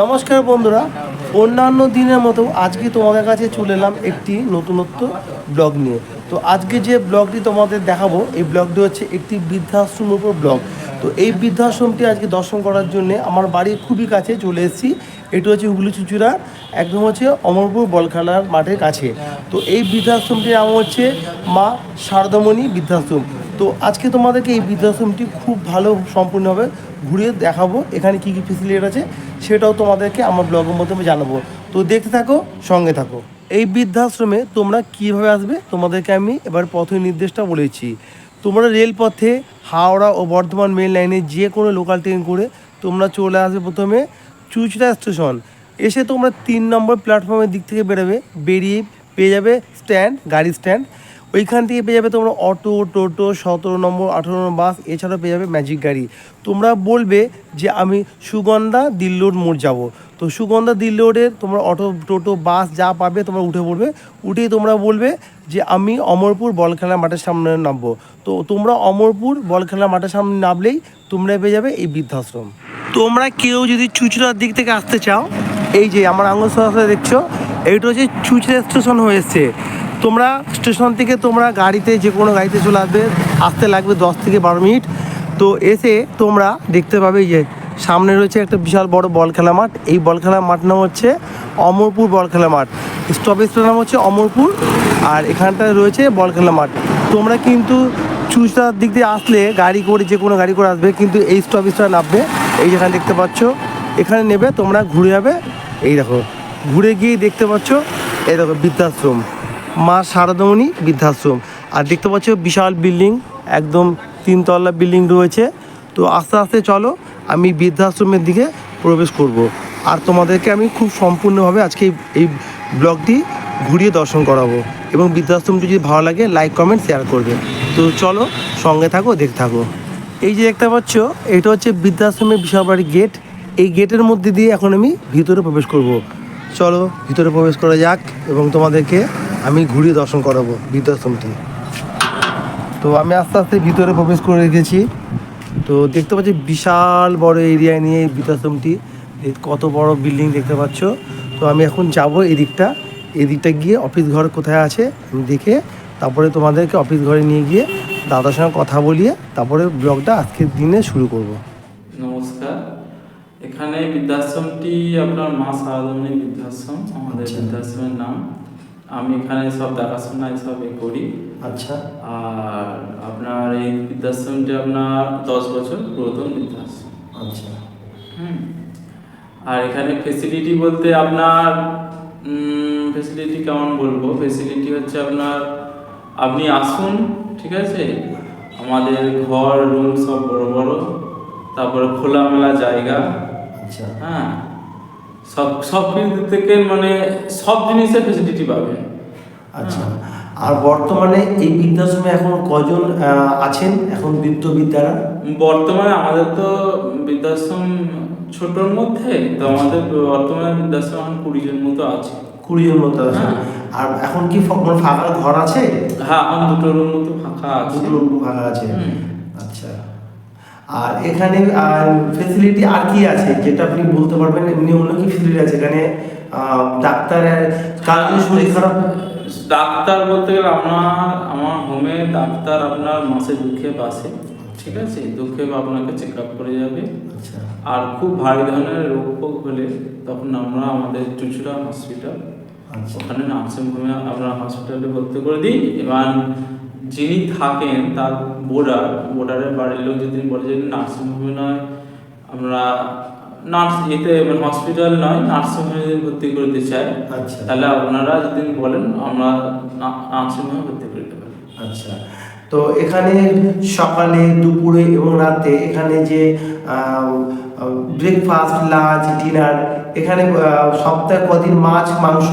নমস্কার বন্ধুরা, অন্যান্য দিনের মতো আজকে তোমাদের কাছে চলে এলাম একটি নতুনত্ব ব্লগ নিয়ে। তো আজকে যে ব্লগটি তোমাদের দেখাবো, এই ব্লগটি হচ্ছে একটি বৃদ্ধাশ্রমের উপর ব্লগ। তো এই বৃদ্ধাশ্রমটি আজকে দর্শন করার জন্য আমার বাড়ির খুবই কাছে চলে এসেছি। এটি হচ্ছে হুগলি চুচুড়া একদম হচ্ছে অমরপুর বলখেলার মাঠের কাছে। তো এই বৃদ্ধাশ্রমটির নাম হচ্ছে মা শারদামণি বৃদ্ধাশ্রম। তো আজকে তোমাদেরকে এই বৃদ্ধাশ্রমটি খুব ভালো সম্পূর্ণভাবে ঘুরিয়ে দেখাবো। এখানে কী কী ফেসিলিটি আছে সেটাও তোমাদেরকে আমার ব্লগের মাধ্যমে জানাব। তো দেখতে থাকো, সঙ্গে থাকো। এই বৃদ্ধাশ্রমে তোমরা কীভাবে আসবে তোমাদেরকে আমি এবার পথ নির্দেশটা বলেছি তোমরা রেলপথে হাওড়া ও বর্ধমান মেন লাইনে যে কোনো লোকাল ট্রেন করে তোমরা চলে আসবে প্রথমে চুচড়া স্টেশন এসে তোমরা তিন নম্বর প্ল্যাটফর্মের দিক থেকে বেরোবে, বেরিয়ে পেয়ে যাবে স্ট্যান্ড গাড়ি স্ট্যান্ড ওইখান থেকে পেয়ে যাবে তোমরা অটো, টোটো, সতেরো নম্বর, আঠেরো নম্বর বাস, এছাড়াও পেয়ে যাবে ম্যাজিক গাড়ি। তোমরা বলবে যে আমি সুগন্ধা দিল্লোড মোড় যাব। তো সুগন্ধা দিল্লোডের তোমরা অটো, টোটো, বাস যা পাবে তোমরা উঠে পড়বে। উঠেই তোমরা বলবে যে আমি অমরপুর বল খেলা মাঠের সামনে নামবো। তো তোমরা অমরপুর বল খেলা মাঠের সামনে নামলেই তোমরা পেয়ে যাবে এই বৃদ্ধাশ্রম। তোমরা কেউ যদি চুচড়ার দিক থেকে আসতে চাও, এই যে আমার আঙুল সরাসরি দেখছ, এইটা হচ্ছে চুচড়া স্টেশন হয়েছে তোমরা স্টেশন থেকে তোমরা গাড়িতে যে কোনো গাড়িতে চলে আসবে, আসতে লাগবে দশ থেকে বারো মিনিট। তো এসে তোমরা দেখতে পাবে যে সামনে রয়েছে একটা বিশাল বড় বল খেলা মাঠ। এই বল খেলা মাঠ নাম হচ্ছে অমরপুর বল খেলা মাঠ স্টপেজটার নাম হচ্ছে অমরপুর আর এখানটায় রয়েছে বল খেলা মাঠ। তোমরা কিন্তু চুচড়ার দিক দিয়ে আসলে গাড়ি করে যে কোনো গাড়ি করে আসবে, কিন্তু এই স্টপেজটা নামবে। এই যেখানে দেখতে পাচ্ছ, এখানে নেবে, তোমরা ঘুরে যাবে। এই দেখো, ঘুরে গিয়ে দেখতে পাচ্ছ, এই দেখো বৃদ্ধাশ্রম। মা শারদামণি বৃদ্ধাশ্রম। আর দেখতে পাচ্ছ বিশাল বিল্ডিং, একদম তিনতলা বিল্ডিং রয়েছে। তো আস্তে আস্তে চলো, আমি বৃদ্ধাশ্রমের দিকে প্রবেশ করব। আর তোমাদেরকে আমি খুব সম্পূর্ণভাবে আজকে এই- ব্লগটি ঘুরিয়ে দর্শন করাবো। এবং বৃদ্ধাশ্রমটি যদি ভালো লাগে লাইক কমেন্ট শেয়ার করবে। তো চলো, সঙ্গে থাকো, দেখতে থাকো। এই যে দেখতে পাচ্ছ, এটা হচ্ছে বৃদ্ধাশ্রমের বিশাল বাড়ি গেট। এই গেটের মধ্যে দিয়ে এখন আমি ভিতরে প্রবেশ করব। চলো, ভিতরে প্রবেশ করা যাক এবং তোমাদেরকে আমি ঘুরিয়ে দর্শন করাবো বৃদ্ধাশ্রমটি। তো আমি আস্তে আস্তে ভিতরে প্রবেশ করে রেখেছি। তো দেখতে পাচ্ছি বিশাল বড় এরিয়া নিয়ে এই বৃদ্ধাশ্রমটি কত বড় বিল্ডিং দেখতে পাচ্ছ। তো আমি এখন যাব এদিকটা। এদিকটা গিয়ে অফিস ঘর কোথায় আছে আমি দেখে তারপরে তোমাদেরকে অফিস ঘরে নিয়ে গিয়ে দাদার সঙ্গে কথা বলিয়ে তারপরে ব্লগটা আজকের দিনে শুরু করব। নমস্কার। এখানে বৃদ্ধাশ্রমটি আপনার মা সারদমণি বৃদ্ধাশ্রম। আমাদের আচ্ছা। বৃদ্ধাশ্রমের নাম। আমি এখানে সব দেখাশোনা সব এ করি। আচ্ছা। আর আপনার এই বৃদ্ধাশ্রমটি আপনার দশ বছর পুরাতন বৃদ্ধাশ্রম। আচ্ছা। হুম। আর এখানে ফেসিলিটি বলতে আপনার ফেসিলিটি কেমন বলব? ফেসিলিটি হচ্ছে আপনার আপনি আসুন ঠিক আছে? আমাদের ঘর রুম সব বড় বড় তারপরে খোলামেলা জায়গা। আচ্ছা। হ্যাঁ। সব সব থেকে মানে সব জিনিসের ফেসিলিটি পাবেন আচ্ছা। আর বর্তমানে এই বৃদ্ধাশ্রমে এখন কজন আছেন এখন বৃদ্ধ বিদ্যারা বর্তমানে আমাদের তো বৃদ্ধাশ্রম ছোটোর মধ্যে তো আমাদের বর্তমানে বৃদ্ধাশ্রম এখন কুড়ি জন মতো আছে। কুড়ি জন মতো আছে। হ্যাঁ। আর এখন কি কোনো ফাঁকা ঘর আছে? হ্যাঁ এখন দুটো রুম মতো ফাঁকা আছে। দুটো রুম ফাঁকা আছে। আচ্ছা। আর এখানে ফেসিলিটি আর কি আছে যেটা আপনি বলতে পারবেন? এমনি অন্য কি ফেসিলিটি আছে? এখানে ডাক্তারের কার যদি শরীর খারাপ? ডাক্তার বলতে গেলে আপনার আমার হোমে ডাক্তার আপনার মাসে দুঃখে বাসে ঠিক আছে? দুঃখে আপনাকে চেক আপ করে যাবে। আচ্ছা। আর খুব ভারী ধরনের রোগ ফোগ হলে তখন আমরা আমাদের চুচুড়া হসপিটাল আচ্ছা। ওখানে নার্সিং হোমে আমরা হসপিটালে ভর্তি করে দিই। এবং যিনি থাকেন তার বোর্ডার বোর্ডারের বাড়ির লোক যদি বলে যে নার্সিং হোমে নয় আমরা নার্স এতে মানে হসপিটাল নয় নার্সিং হোমে যদি ভর্তি করে দিতে চাই আচ্ছা। তাহলে আপনারা যদি বলেন আমরা নার্সিং হোমে ভর্তি করে দিতে পারি। আচ্ছা। তো এখানে সকালে দুপুরে এবং রাতে এখানে যে ব্রেকফাস্ট লাঞ্চ ডিনার এখানে সপ্তাহে কদিন মাছ মাংস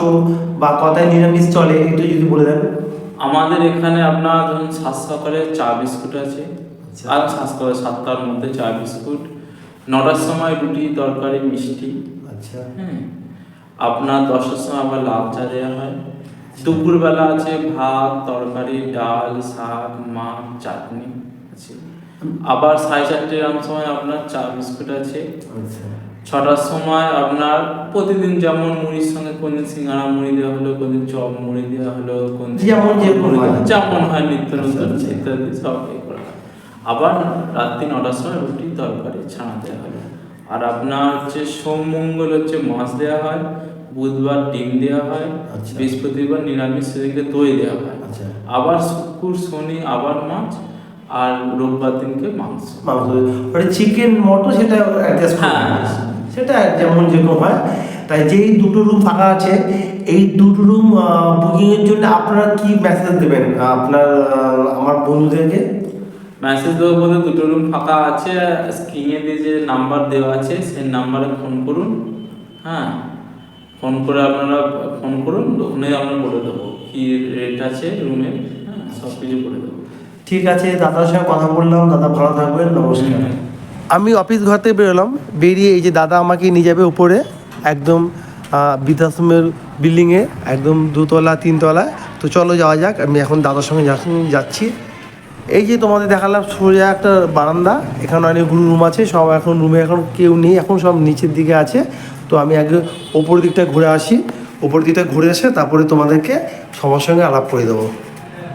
বা কদায় নিরামিষ চলে একটু যদি বলে দেন? আমাদের এখানে আপনার ধরুন সাত সকালে চা বিস্কুট আছে। আচ্ছা। আর সাত সকালে সাতটার মধ্যে চা বিস্কুট। নটার সময় রুটি তরকারি মিষ্টি। আচ্ছা। হ্যাঁ আপনার দশটার সময় আবার লাভ চা দেওয়া হয়। দুপুরবেলা আছে ভাত তরকারি ডাল শাক মাছ চাটনি। আছে আবার সাড়ে চারটের সময় আপনার চা বিস্কুট আছে। আচ্ছা। ছটার সময় আপনার প্রতিদিন যেমন মুড়ির সঙ্গে কোনদিন সিঙ্গারা মুড়ি দেওয়া হলো কোনদিন চপ মুড়ি দেওয়া হলো কোনদিন যেমন হয়। যেমন হয় নিত্য নতুন আচ্ছা, আচ্ছা। ইত্যাদি সব করা হয়। আবার রাত্রি নটার সময় রুটি তরকারি ছানা দেওয়া হলো আর আপনার হচ্ছে সোম মঙ্গল হচ্ছে মাছ দেওয়া হয় বুধবার ডিম দেওয়া হয় আচ্ছা। বৃহস্পতিবার নিরামিষ সেদিনকে দই দেওয়া হয় আচ্ছা আবার শুক্র শনি আবার মাছ আর রোববার দিনকে মাংস মাংস চিকেন মটন সেটা হ্যাঁ। সেটা যেমন যেরকম হয়। তাই যেই দুটো রুম ফাঁকা আছে এই দুটো রুম বুকিংয়ের জন্য আপনারা কি মেসেজ দেবেন? আপনার আমার বন্ধুদেরকে? মেসেজ দেবো বলতে দুটো রুম ফাঁকা আছে স্ক্রিনে দিয়ে যে নাম্বার দেওয়া আছে সেই নাম্বারে ফোন করুন। হ্যাঁ ফোন করে আপনারা ফোন করুন ওখানে আমরা বলে দেবো কি রেট আছে রুমের হ্যাঁ সব কিছু বলে দেবো। ঠিক আছে দাদার সঙ্গে কথা বললাম দাদা ভালো থাকবেন নমস্কার। আমি অফিস ঘর থেকে বেরোলাম। বেরিয়ে এই যে দাদা আমাকে নিয়ে যাবে উপরে, একদম বৃদ্ধাশ্রমের বিল্ডিংয়ে একদম দুতলা, তিনতলা। তো চলো যাওয়া যাক, আমি এখন দাদার সঙ্গে যাচ্ছি। এই যে তোমাদের দেখালাম, সোজা একটা বারান্দা, এখানে অনেকগুলো রুম আছে, সব এখন রুমে এখন কেউ নেই, এখন সব নিচের দিকে আছে। তো আমি আগে ওপর দিকটা ঘুরে আসি ওপর দিকটা ঘুরে এসে তারপরে তোমাদেরকে সবার সঙ্গে আলাপ করে দেবো।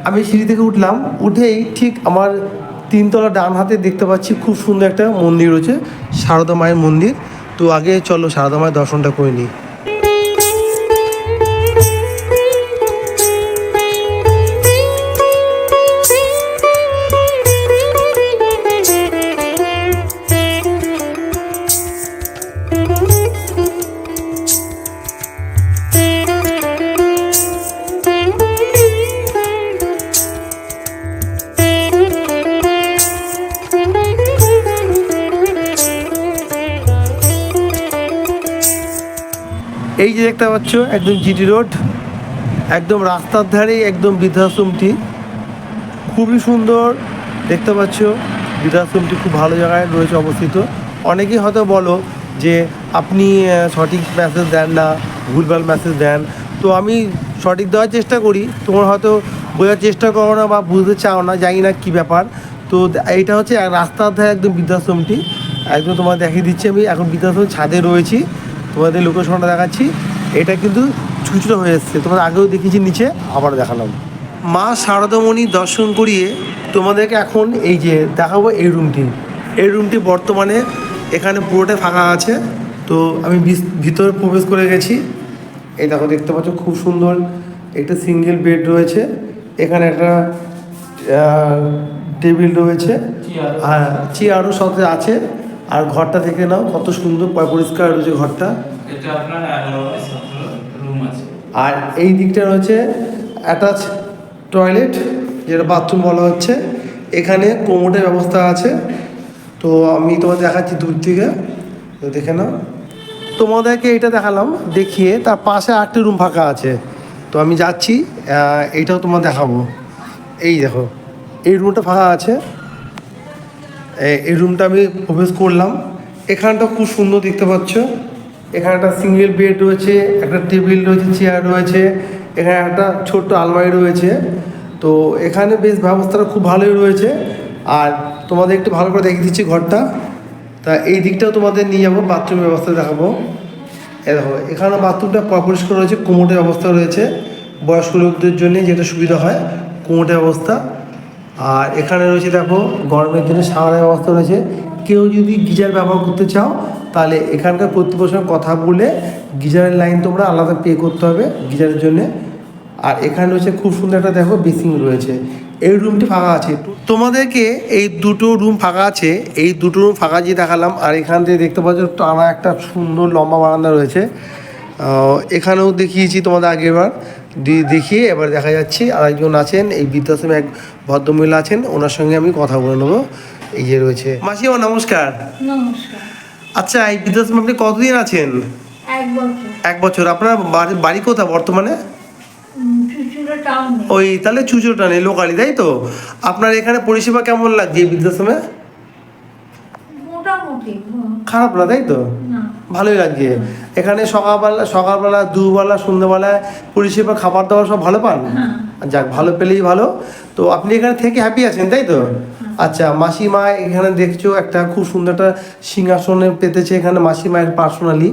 আমি সিঁড়ি থেকে উঠলাম, উঠেই ঠিক আমার তিনতলা ডান হাতে দেখতে পাচ্ছি খুব সুন্দর একটা মন্দির রয়েছে, সারদা মায়ের মন্দির। তো আগে চলো সারদা মায়ের দর্শনটা করে নিই। দেখতে পাচ্ছ, একদম জিটি রোড, একদম রাস্তার ধারে একদম বৃদ্ধাশ্রমটি। খুবই সুন্দর, দেখতে পাচ্ছ, বৃদ্ধাশ্রমটি খুব ভালো জায়গায় রয়েছে অবস্থিত। অনেকেই হয়তো বলো যে, আপনি সঠিক মেসেজ দেন না, ভুলভাল মেসেজ দেন। তো আমি সঠিক দেওয়ার চেষ্টা করি, তোমার হয়তো বোঝার চেষ্টা করো না বা বুঝতে চাও না, জানি না কী ব্যাপার। তো এইটা হচ্ছে রাস্তার ধারে একদম বৃদ্ধাশ্রমটি। একদম তোমার দেখিয়ে দিচ্ছি আমি, এখন বৃদ্ধাশ্রম ছাদে রয়েছি। তোমাদের লোকেশনটা দেখাচ্ছি। এটা কিন্তু ছুচড়ো হয়ে এসছে। তোমাদের আগেও দেখেছি নিচে আবার দেখালাম। মা শারদামণি দর্শন করিয়ে তোমাদেরকে এখন এই যে দেখাবো এই রুমটি। এই রুমটি বর্তমানে এখানে পুরোটাই ফাঁকা আছে। তো আমি ভিতরে প্রবেশ করে গেছি। এই দেখো, দেখতে পাচ্ছ খুব সুন্দর একটা সিঙ্গেল বেড রয়েছে। এখানে একটা টেবিল রয়েছে। আর চেয়ারও সাথে আছে। আর ঘরটা দেখে নাও কত সুন্দর পরিষ্কার রয়েছে ঘরটা। আর এই দিকটা রয়েছে অ্যাটাচ টয়লেট যেটা বাথরুম বলা হচ্ছে। এখানে কোমোটের ব্যবস্থা আছে। তো আমি তোমাদের দেখাচ্ছি দূর থেকে তো দেখে নাও। তোমাদেরকে এটা দেখালাম, দেখিয়ে তার পাশে আটটি রুম ফাঁকা আছে। তো আমি যাচ্ছি এইটাও তোমার দেখাবো। এই দেখো, এই রুমটা ফাঁকা আছে। এই রুমটা আমি প্রবেশ করলাম। এখানটা খুব সুন্দর দেখতে পাচ্ছ। এখানে একটা সিঙ্গেল বেড রয়েছে, একটা টেবিল রয়েছে চেয়ার রয়েছে, এখানে একটা ছোট্ট আলমারি রয়েছে। তো এখানে বেশ ব্যবস্থাটা খুব ভালোই রয়েছে। আর তোমাদের একটু ভালো করে দেখিয়ে দিচ্ছি ঘরটা। তা এই দিকটাও তোমাদের নিয়ে যাব বাথরুমের ব্যবস্থা দেখাবো। এ দেখো এখানে বাথরুমটা পরিষ্কার রয়েছে কোমোটের ব্যবস্থা রয়েছে। বয়স্ক লোকদের জন্য যেটা সুবিধা হয় কোমোটের ব্যবস্থা। আর এখানে রয়েছে দেখো, গরমের জন্য সারার ব্যবস্থা রয়েছে। কেউ যদি গিজার ব্যবহার করতে চাও তাহলে এখানকার কর্তৃপক্ষের সঙ্গে কথা বলে গিজারের লাইন তোমরা আলাদা পে করতে হবে গিজারের জন্যে। আর এখানে রয়েছে খুব সুন্দর একটা দেখো বেসিং রয়েছে। এই রুমটি ফাঁকা আছে। তোমাদেরকে এই দুটো রুম ফাঁকা আছে। এই দুটো রুম ফাঁকা যে দেখালাম। আর এখান থেকে দেখতে পাচ্ছ টানা একটা সুন্দর লম্বা বারান্দা রয়েছে। এখানেও দেখিয়েছি তোমাদের আগেরবার। দেখিয়ে এবার দেখা যাচ্ছে আর একজন আছেন। এই বৃদ্ধাশ্রমে এক ভদ্রমহিলা আছেন। ওনার সঙ্গে আমি কথা বলে নেব। এই যে রয়েছে। মাসিমা, নমস্কার। নমস্কার। আচ্ছা এই বৃদ্ধাশ্রমে আপনি কতদিন আছেন? এক বছর। আপনার বাড়ি কোথা বর্তমানে? ওই তাহলে চুচোটা টানে লোকালি তাই তো? আপনার এখানে পরিষেবা কেমন লাগছে এই বৃদ্ধাশ্রমে খারাপ না তাই তো? ভালোই লাগছে। এখানে সকালবেলা সকালবেলা দুবেলা সন্ধ্যাবেলায় পরিষেবা খাবার দাবার সব ভালো পান? হ্যাঁ। যাক ভালো পেলেই ভালো। তো আপনি এখানে থেকে হ্যাপি আছেন তাই তো? আচ্ছা মাসিমা এখানে দেখছ একটা খুব সুন্দর একটা সিংহাসনে পেতেছে এখানে মাসিমায়ের পার্সোনালি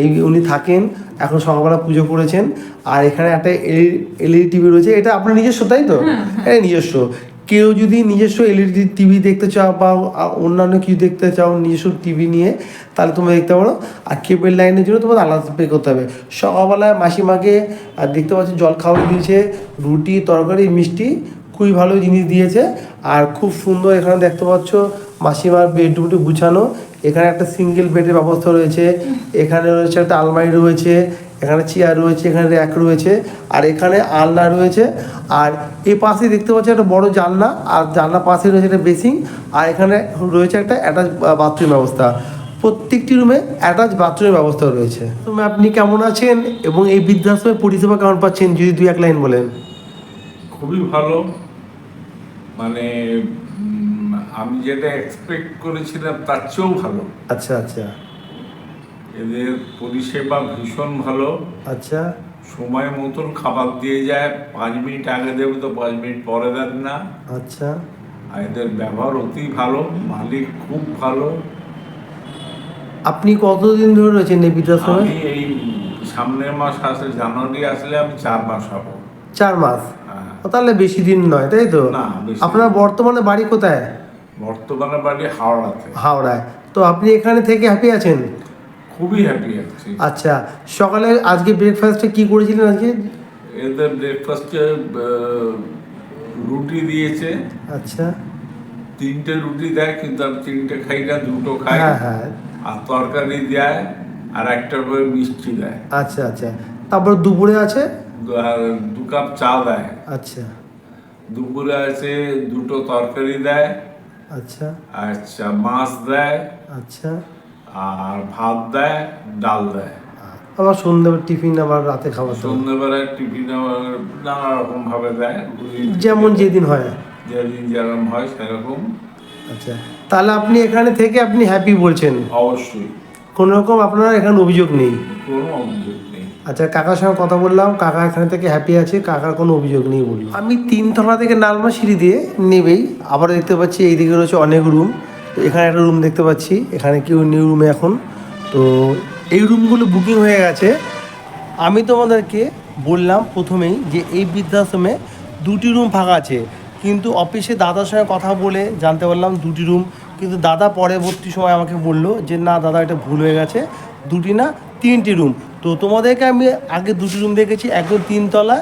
এই উনি থাকেন এখন সকালবেলা পুজো করেছেন। আর এখানে একটা এলইডি টিভি রয়েছে এটা আপনার নিজস্ব তাই তো? এটা নিজস্ব। কেউ যদি নিজস্ব এলইডি টিভি দেখতে চাও বা অন্যান্য কিছু দেখতে চাও নিজস্ব টিভি নিয়ে তাহলে তোমরা দেখতে পারো। আর কেবল লাইনের জন্য তোমাদের আলাদা পে করতে হবে। সকালবেলায় মাসিমাকে আর দেখতে পাচ্ছি জল খাবার দিয়েছে রুটি তরকারি মিষ্টি। খুবই ভালো জিনিস দিয়েছে। আর খুব সুন্দর এখানে দেখতে পাচ্ছ মাসিমার বেডরুমটি গুছানো। এখানে একটা সিঙ্গেল বেডের ব্যবস্থা রয়েছে। এখানে রয়েছে একটা আলমারি রয়েছে। এখানে চেয়ার রয়েছে, এখানে র্যাক রয়েছে। আর এখানে আলনা রয়েছে। আর এই পাশে দেখতে পাচ্ছি একটা বড় জানলা। আর জানলা পাশে রয়েছে একটা বেসিং আর এখানে রয়েছে একটা অ্যাটাচ বাথরুম ব্যবস্থা। প্রত্যেকটি রুমে অ্যাটাচ বাথরুমের ব্যবস্থা রয়েছে। তুমি আপনি কেমন আছেন? এবং এই বৃদ্ধাশ্রমের পরিষেবা কেমন পাচ্ছেন? যদি দুই এক লাইন বলেন। খুবই ভালো। মানে আমি যেটা এক্সপেক্ট করেছিলাম তার চেয়েও ভালো। আচ্ছা আচ্ছা। এদের পরিষেবা ভীষণ ভালো। আচ্ছা। সময় মতন খাবার দিয়ে যায় পাঁচ মিনিট আগে দেবে তো পাঁচ মিনিট পরে দেন না। আচ্ছা। আর এদের ব্যবহার অতি ভালো মালিক খুব ভালো। আপনি কতদিন ধরে রয়েছেন এই বৃদ্ধাশ্রমে? আমি এই সামনের মাস আসলে জানুয়ারি আসলে আমি চার মাস হব। চার মাস? তাহলে বেশি দিন নয় তাই তো? আপনার বর্তমানে বাড়ি কোথায়? বর্তমানে বাড়ি হাওড়াতে। হাওড়ায়। তো আপনি এখানে থেকে হ্যাপি আছেন? খুবই হ্যাপি আছি। আচ্ছা সকালে আজকে ব্রেকফাস্টে কি করেছিলেন আজকে? এদের ব্রেকফাস্টে রুটি দিয়েছে। আচ্ছা। তিনটে রুটি দেয় কিন্তু আমি তিনটে খাই না দুটো খাই। হ্যাঁ হ্যাঁ। আর তরকারি দেয় আর একটা করে মিষ্টি দেয়। আচ্ছা আচ্ছা। তারপর দুপুরে আছে? দু- কাপ চা দেয়। আচ্ছা। দুপুরে আছে দুটো তরকারি দেয়। আচ্ছা। আচ্ছা মাছ দেয়। আচ্ছা। আর ভাত দেয় ডাল দেয়। আবার সন্ধ্যে টিফিন আবার রাতে খাবার দাবার। সন্ধ্যেবেলায় টিফিন আবার নানা রকম ভাবে দেয়। যেমন যেদিন হয়। যেদিন যেরকম হয় সেরকম। আচ্ছা। তাহলে আপনি এখানে থেকে আপনি হ্যাপি বলছেন। অবশ্যই। কোনো রকম আপনার এখানে অভিযোগ নেই? কোনো অভিযোগ নেই। আচ্ছা কাকার সঙ্গে কথা বললাম, কাকা এখানে থেকে হ্যাপি আছে, কাকার কোনো অভিযোগ নেই বলল। আমি তিনতলা থেকে নালমা সিঁড়ি দিয়ে নেবেই। আবার দেখতে পাচ্ছি এইদিকে রয়েছে অনেক রুম তো এখানে একটা রুম দেখতে পাচ্ছি, এখানে কেউ নিউ রুমে এখন। তো এই রুমগুলো বুকিং হয়ে গেছে। আমি তোমাদেরকে বললাম প্রথমেই যে এই বৃদ্ধাশ্রমে দুটি রুম ফাঁকা আছে। কিন্তু অফিসে দাদার সঙ্গে কথা বলে জানতে পারলাম দুটি রুম কিন্তু দাদা পরবর্তী সময় আমাকে বলল যে, না, দাদা, এটা ভুল হয়ে গেছে। দুটি না, তিনটি রুম তো তোমাদেরকে আমি আগে দুটো রুম দেখেছি একদম তিনতলা,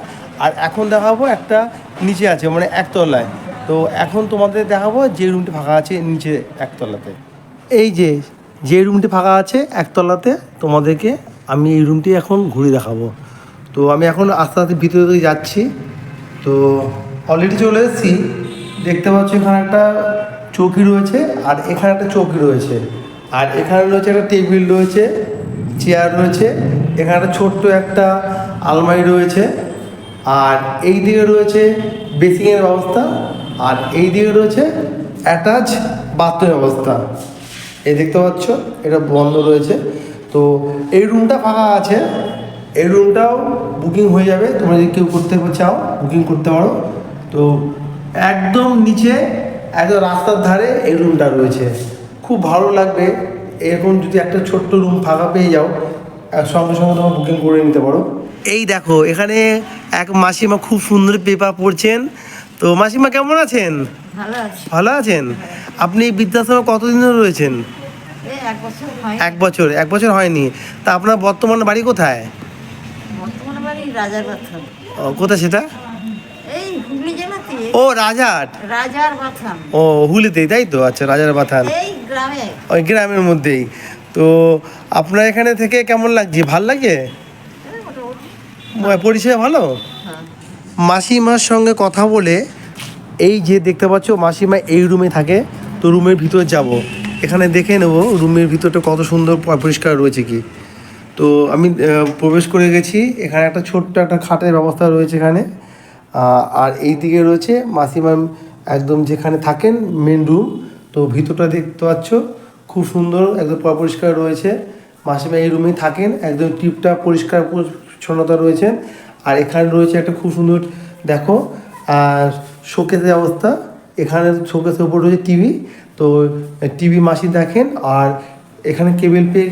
আর এখন দেখাবো একটা নিচে আছে মানে একতলায়। তো এখন তোমাদের দেখাবো যে রুমটি ফাঁকা আছে নিচে একতলাতে। এই যে যে রুমটি ফাঁকা আছে একতলাতে, তোমাদেরকে আমি এই রুমটি এখন ঘুরে দেখাবো। তো আমি এখন আস্তে আস্তে ভিতরে দিকে যাচ্ছি। তো অলরেডি চলে এসেছি। দেখতে পাচ্ছ এখানে একটা চৌকি রয়েছে, আর এখানে একটা চৌকি রয়েছে। আর এখানে রয়েছে একটা টেবিল রয়েছে, চেয়ার রয়েছে। এখানে একটা ছোট্ট একটা আলমারি রয়েছে, আর এই দিকে রয়েছে বেসিংয়ের ব্যবস্থা, আর এই দিকে রয়েছে অ্যাটাচ বাথরুমের ব্যবস্থা। এই দেখতে পাচ্ছ, এটা বন্ধ রয়েছে। তো এই রুমটা ফাঁকা আছে, এই রুমটাও বুকিং হয়ে যাবে। তোমরা যদি কেউ করতে চাও, বুকিং করতে পারো। তো একদম নিচে, একদম রাস্তার ধারে এই রুমটা রয়েছে। খুব ভালো লাগবে, এরকম যদি একটা ছোট্ট রুম ফাঁকা পেয়ে যাও সঙ্গে সঙ্গে তোমার বুকিং করে নিতে পারো। এই দেখো এখানে এক মাসিমা খুব সুন্দর পেপার পড়ছেন। তো মাসিমা কেমন আছেন? ভালো আছেন? আপনি বৃদ্ধাশ্রমে কতদিন ধরে রয়েছেন? এক বছর এক বছর এক বছর হয়নি। তা আপনার বর্তমান বাড়ি কোথায়? ও, কোথায় সেটা? এই হুগলি জেলাতে ও রাজাট রাজার ও হুলিতেই তাই তো? আচ্ছা রাজার বাথান। ওই গ্রামের মধ্যেই। তো আপনার এখানে থেকে কেমন লাগছে? ভালো লাগে? এই পরিষেবা ভালো? হ্যাঁ। মাসিমার সঙ্গে কথা বলে এই যে দেখতে পাচ্ছ মাসিমা এই রুমে থাকে তো রুমের ভিতর যাব। এখানে দেখে নেব রুমের ভিতরটা কত সুন্দর পরিষ্কার রয়েছে কি। তো আমি প্রবেশ করে গেছি এখানে একটা ছোট্ট একটা খাটের ব্যবস্থা রয়েছে এখানে। আর এই দিকে রয়েছে মাসিমা একদম যেখানে থাকেন মেন রুম তো ভিতরটা দেখতে পাচ্ছ। খুব সুন্দর, একদম পরিষ্কার রয়েছে। মাসিমা এই রুমেই থাকেন, একদম টিপটা পরিষ্কার, পরিচ্ছন্নতা রয়েছে। আর এখানে রয়েছে একটা খুব সুন্দর, দেখো, আর শোকেসের অবস্থা। এখানে শোকেসের উপর রয়েছে টিভি তো টিভি মাসি দেখেন, আর এখানে কেবল পে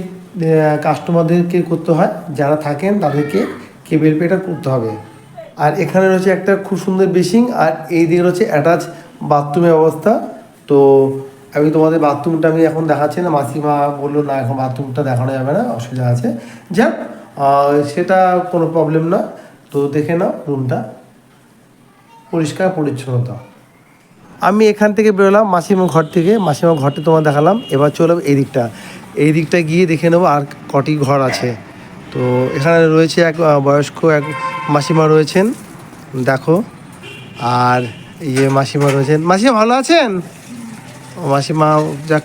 কাস্টমারদেরকে করতে হয়। যারা থাকেন, তাদেরকে কেবল পেটা করতে হবে। আর এখানে রয়েছে একটা খুব সুন্দর বেসিং আর এই দিকে রয়েছে অ্যাটাচ বাথরুমের অবস্থা। তো আমি তোমাদের বাথরুমটা আমি এখন দেখাচ্ছি না, মাসিমা বলল, না, এখন বাথরুমটা দেখানো যাবে না, অসুবিধা আছে। যাক সেটা কোনো প্রবলেম না। তো দেখে নাও রুমটা পরিষ্কার, পরিচ্ছন্নতা। আমি এখান থেকে বেরোলাম মাসিমা ঘর থেকে। মাসিমা ঘরটা তোমার দেখালাম। এবার চলো এই দিকটা এই দিকটা গিয়ে দেখে নেব আর কটি ঘর আছে। তো এখানে রয়েছে এক বয়স্ক এক মাসিমা রয়েছেন। দেখো। আর ইয়ে মাসিমা রয়েছেন। মাসিমা ভালো আছেন? মাসিমা যাক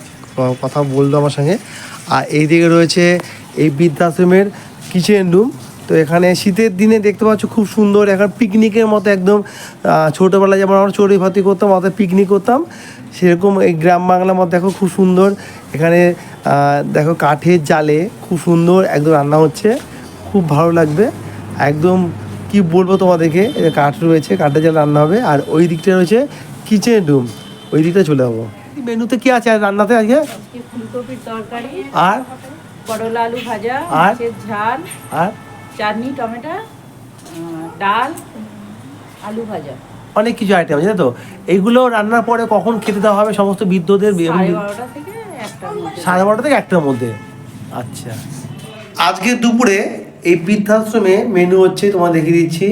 কথা বলল আমার সঙ্গে। আর এই দিকে রয়েছে এই বৃদ্ধাশ্রমের কিচেন রুম তো এখানে শীতের দিনে দেখতে পাচ্ছ খুব সুন্দর, এখন পিকনিকের মতো একদম ছোটোবেলায় যেমন আমরা চড়ুই ভাতি করতাম অত পিকনিক করতাম, সেরকম এই গ্রাম বাংলার মধ্যে দেখো খুব সুন্দর। এখানে দেখো কাঠের জালে খুব সুন্দর একদম রান্না হচ্ছে, খুব ভালো লাগবে। একদম কি বলব তোমাদেরকে কাঠ রয়েছে, কাঠের জালে রান্না হবে। আর ওই দিকটা রয়েছে কিচেন রুম ওই দিকটা চলে যাব। মেনুতে কি আছে রান্নাতে আজকে? আজকে ফুলকপির তরকারি আর? করলা আলু ভাজা আর? ঝাল আর? চাটনি টমেটো ডাল আলু ভাজা। অনেক কিছু আইটেম আছে তো? এইগুলো রান্নার পরে কখন খেতে দেওয়া হবে সমস্ত বৃদ্ধদের সাড়ে বারোটা থেকে একটার মধ্যে। সাড়ে বারোটা থেকে একটার মধ্যে। আচ্ছা। আজকে দুপুরে এই বৃদ্ধাশ্রমে মেনু হচ্ছে তোমার দেখিয়ে দিচ্ছি।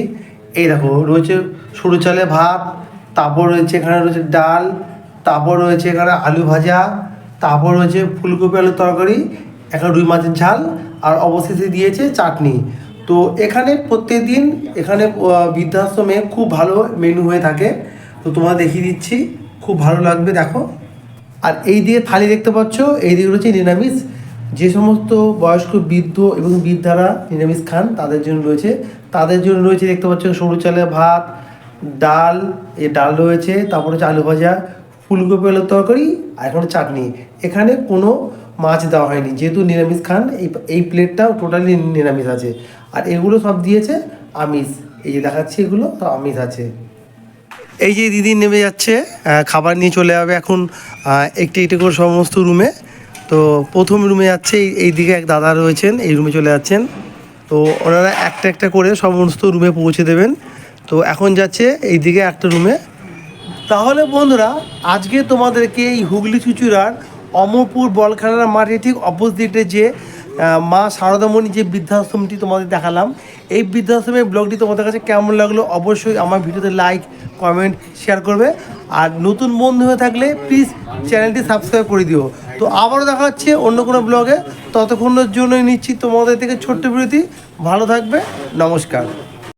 এই দেখো রয়েছে সরু চালে ভাত তারপর রয়েছে এখানে রয়েছে ডাল তারপর রয়েছে এখানে আলু ভাজা, তারপর রয়েছে ফুলকপি আলুর তরকারি, এখানে রুই মাছের ঝাল, আর অবশেষে দিয়েছে চাটনি। তো এখানে প্রত্যেক দিন এখানে বৃদ্ধাশ্রমে খুব ভালো মেনু হয়ে থাকে। তো তোমার দেখিয়ে দিচ্ছি, খুব ভালো লাগবে, দেখো। আর এই দিকে থালি দেখতে পাচ্ছ, এই দিকে রয়েছে নিরামিষ। যে সমস্ত বয়স্ক বৃদ্ধ এবং বৃদ্ধারা নিরামিষ খান, তাদের জন্য রয়েছে। তাদের জন্য রয়েছে দেখতে পাচ্ছ সরু চালে ভাত, ডাল এই ডাল রয়েছে, তারপর হচ্ছে আলু ভাজা। ফুলকপি আলুর তরকারি আর এখন চাটনি। এখানে কোনো মাছ দেওয়া হয়নি। যেহেতু নিরামিষ খান, এই এই প্লেটটা টোটালি নিরামিষ আছে। আর এগুলো সব দিয়েছে আমিষ। এই যে দেখাচ্ছি এগুলো, সব আমিষ আছে। এই যে দিদি নেমে যাচ্ছে খাবার নিয়ে চলে যাবে এখন একটি একটি করে সমস্ত রুমে তো প্রথম রুমে যাচ্ছে, এই দিকে এক দাদা রয়েছেন, এই রুমে চলে যাচ্ছেন। তো ওনারা একটা একটা করে সমস্ত রুমে পৌঁছে দেবেন। তো এখন যাচ্ছে এই দিকে একটা রুমে তাহলে বন্ধুরা, আজকে তোমাদেরকে এই হুগলি চুচুড়ার অমরপুর বলখানার মাঠে ঠিক অপোজিটে যে মা শারদামণি যে বৃদ্ধাশ্রমটি তোমাদের দেখালাম, এই বৃদ্ধাশ্রমের ব্লগটি তোমাদের কাছে কেমন লাগল অবশ্যই আমার ভিডিওতে লাইক কমেন্ট শেয়ার করবে। আর নতুন বন্ধু হয়ে থাকলে প্লিজ চ্যানেলটি সাবস্ক্রাইব করে দিও। তো আবারও দেখা হচ্ছে অন্য কোনো ব্লগে। ততক্ষণের জন্যই নিচ্ছি তোমাদের থেকে ছোট্ট বিরতি। ভালো থাকবে। নমস্কার।